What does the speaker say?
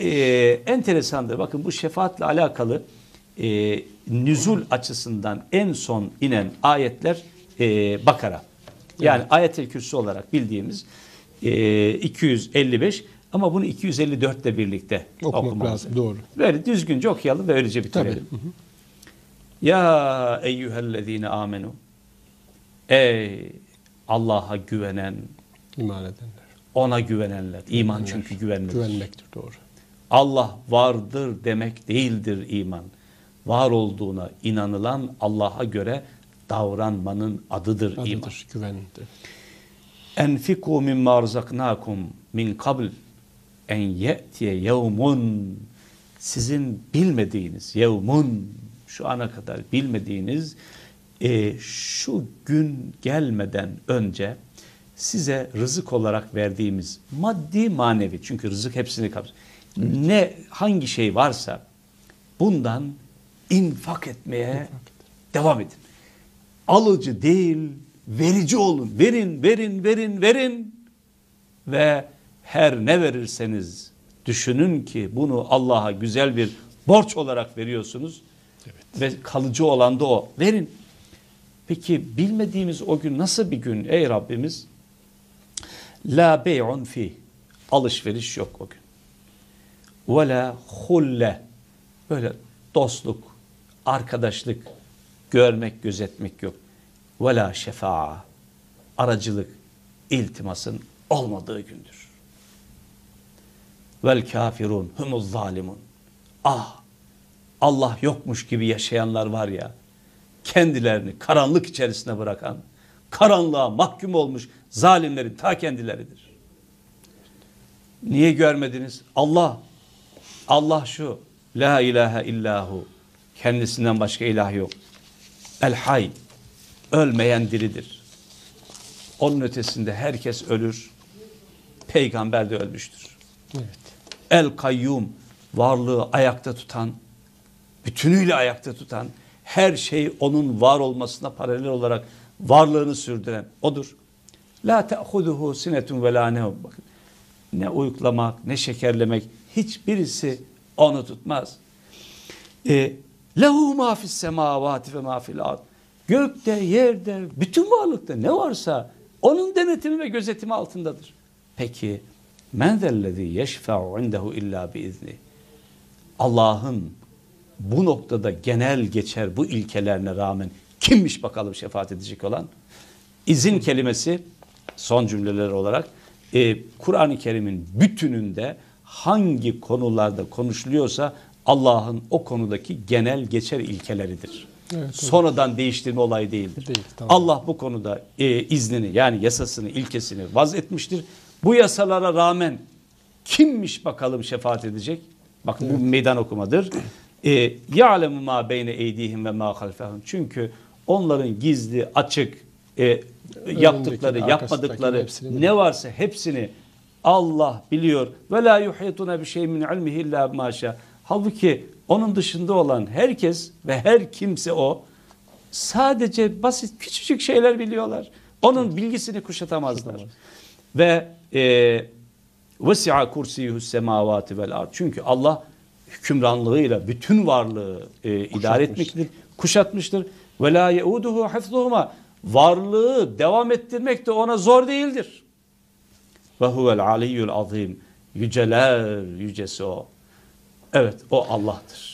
Ee, enteresandır. Bakın bu şefaatle alakalı e, nüzul açısından en son inen ayetler e, Bakara. Yani evet. ayet-el kürsü olarak bildiğimiz e, 255 ama bunu 254 ile birlikte okumak okumamız. lazım. Doğru. Böyle düzgünce okuyalım ve öylece bitirelim. Tabii. Hı hı. Ya eyyühellezine amenu Ey Allah'a güvenen, İman edenler. ona güvenenler. İman Güvenenler. çünkü güvenmedir. Güvenmektir doğru. Allah vardır demek değildir iman. Var olduğuna inanılan Allah'a göre davranmanın adıdır, iman. Adıdır, güvendir. Enfiku mimma rızaknakum min kabl en ye'tiye yevmun sizin bilmediğiniz yevmun şu ana kadar bilmediğiniz e, şu gün gelmeden önce size rızık olarak verdiğimiz maddi manevi çünkü rızık hepsini kapsıyor. Ne hangi şey varsa bundan infak etmeye devam edin. Alıcı değil, verici olun. Verin, verin, verin, verin. Ve her ne verirseniz düşünün ki bunu Allah'a güzel bir borç olarak veriyorsunuz. Evet. Ve kalıcı olan da o. Verin. Peki bilmediğimiz o gün nasıl bir gün ey Rabbimiz? La bey'un fi. Alışveriş yok o gün. Ve la hulle. Böyle dostluk, arkadaşlık, görmek, gözetmek yok. Ve la şefa'a. Aracılık, iltimasın olmadığı gündür. Vel kafirun humuz zalimun. Ah! Allah yokmuş gibi yaşayanlar var ya. Kendilerini karanlık içerisine bırakan, karanlığa mahkum olmuş zalimlerin ta kendileridir. Niye görmediniz? Allah, Allah şu, la ilahe illahu, kendisinden başka ilah yok. El hay, ölmeyen diridir. Onun ötesinde herkes ölür, peygamber de ölmüştür. Evet. El kayyum, varlığı ayakta tutan, bütünüyle ayakta tutan, her şey onun var olmasına paralel olarak varlığını sürdüren odur. La te'huduhu sinetun ve la. Bakın ne uyuklamak, ne şekerlemek hiçbirisi onu tutmaz. E, lehu ma fis semavati ve ma fil. Gökte, yerde, bütün varlıkta ne varsa onun denetimi ve gözetimi altındadır. Peki men zellezî yeşfe'u indehu illa biizni. Allah'ın bu noktada genel geçer bu ilkelerine rağmen kimmiş bakalım şefaat edecek olan? İzin kelimesi son cümleler olarak e, Kur'an-ı Kerim'in bütününde hangi konularda konuşuluyorsa Allah'ın o konudaki genel geçer ilkeleridir. Evet, Sonradan değiştirme olayı değildir. Değil, tamam. Allah bu konuda e, iznini yani yasasını, ilkesini vaz etmiştir. Bu yasalara rağmen kimmiş bakalım şefaat edecek? Bakın bu meydan okumadır. E, Ya'lemu ma beyne eydihim ve ma halfehum. Çünkü onların gizli, açık e, yaptıkları, yapmadıkları ne varsa hepsini Allah biliyor. Ve la yuhituna bi şeyin min ilmihi illa ma şa. Halbuki onun dışında olan herkes ve her kimse o sadece basit küçücük şeyler biliyorlar. Onun bilgisini kuşatamazlar. Ve e, vesi'a kursiyuhu semavati vel ard. Çünkü Allah hükümranlığıyla bütün varlığı e, idare etmektedir, kuşatmıştır. Ve la yeuduhu hifzuhuma. Varlığı devam ettirmek de ona zor değildir. Ve huvel aliyyul azim. Yüceler yücesi o. Evet o Allah'tır.